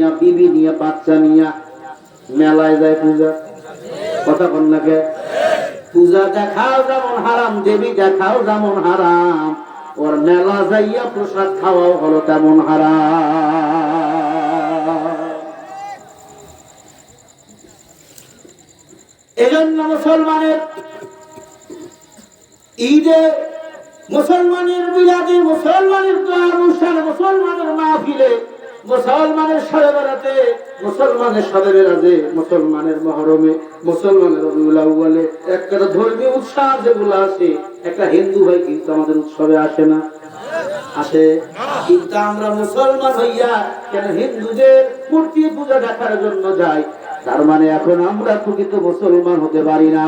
নিয়ে, বিবি নিয়ে, বাচ্চা নিয়ে মেলায় যায় পূজা। কথা কন্যাকে পূজা দেখাও যেমন হারাম, দেবী দেখাও যেমন হারাম, ওর মেলা যাইয়া প্রসাদ খাওয়াও হলো তেমন হারাম। এজন্য মুসলমানের ঈদে মুসলমানের বিলাদে মুসলমানের অনুষ্ঠান মুসলমানের মাহফিলে মুসলমানের মুসলমানের মুসলমানের মহরমে একটা ধর্মীয় যেগুলো আছে, একটা হিন্দু ভাই কিন্তু আমাদের উৎসবে আসে না। আসে। কিন্তু আমরা মুসলমান হিন্দুদের পূজা দেখার জন্য যাই, তার মানে এখন আমরা প্রকৃত মুসলমান হতে পারি না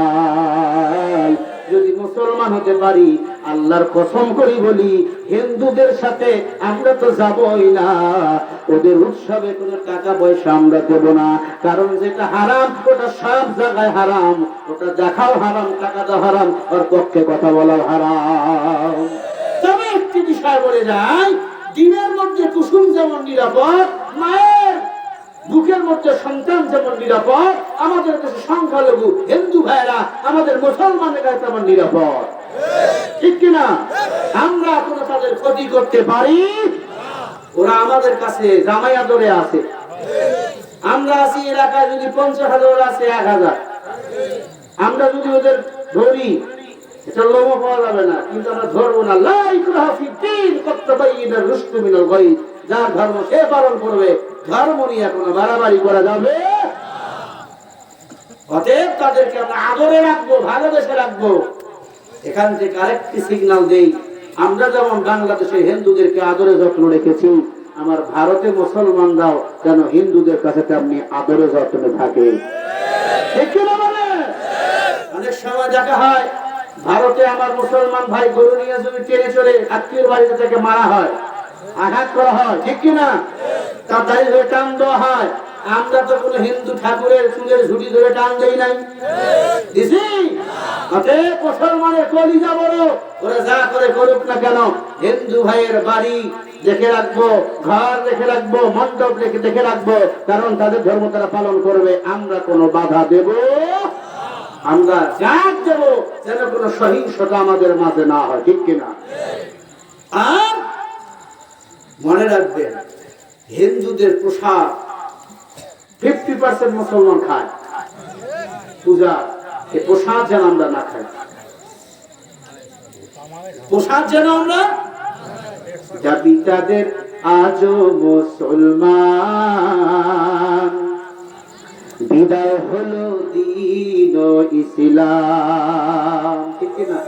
যদি মুসলমান হতে পারি, আল্লাহর কসম করি বলি, হিন্দুদের সাথে আমরা তো যাবই না। ওদের উৎসবে কোনো টাকা পয়সা আমরা দেব না। কারণ যেটা হারাম, ওটা সব জায়গায় হারাম। ওটা দেখাও হারাম, টাকা দেওয়া হারাম ওর পক্ষে কথা বলাও হারাম। তবে একটি বিষয় বলে যায় দিনের মধ্যে কুসুম যেমন নিরাপদ, মায়ের বুকের মধ্যে সন্তান যেমন নিরাপদ, আমাদের কাছে সংখ্যালঘু হিন্দু ভাইরা আমাদের মুসলমানের কাছে তেমন নিরাপদ। ঠিক কিনা আমরা কোনো তাদের ক্ষতি করতে পারি। ওরা আমাদের কাছে জামাই আদরে আছে। আমরা আছি এলাকায় যদি পঞ্চাশ হাজার আছে এক হাজার। আমরা যদি ওদের ধরি, এটা লোভ পাওয়া যাবে না। কিন্তু আমরা ধরবো না। লাই দিন কত্তাবাইনা রুশদু মিনাল গায়ব। যার ধর্ম সে পালন করবে, ধর্ম নিয়ে কোনো বাড়াবাড়ি করা যাবে অতএব তাদেরকে আমরা আদরে রাখব, ভালোবেসে রাখব। এখান থেকে আরেকটি সিগন্যাল দেই। আমরা যেমন বাংলাদেশে হিন্দুদেরকে আদরে যত্ন রেখেছি, আমার ভারতে মুসলমানরাও যেন হিন্দুদের কাছে তেমনি আদরে যত্নে থাকে। ঠিক কি না বলে? অনেক সময় দেখা হয়, ভারতে আমার মুসলমান ভাই গরু নিয়ে যদি টেনে চলে আত্মীয় বাড়িতে থেকে মারা হয় আঘাত করা হয়, ঠিক কি না তার দাড়ি ধরে টান দেওয়া হয়। আমরা তো কোনো হিন্দু ঠাকুরের চুলের ঝুটি ধরে টান দেই নাই। দিছি মুসলমানের কলিজা বড়। যা করে করুক না কেন, হিন্দু ভাইয়ের বাড়ি দেখে রাখব, ঘর দেখে রাখব, মণ্ডপ দেখে রাখব, কারণ তাদের ধর্ম তারা পালন করবে। আমরা কোনো বাধা দেব, আমরা জাত দেব, যেন কোনো সহিংসতা আমাদের মাঝে না হয়, ঠিক কিনা? রাখবেন। হিন্দুদের প্রসাদ ফিফটি পার্সেন্ট মুসলমান খায়। পূজা এই প্রসাদ যেন আমরা না খাই। প্রসাদ যেন আমরা যাবি তাদের আজও মুসলমান। বিদায় হলো দিন ইসলাম। ঠিক না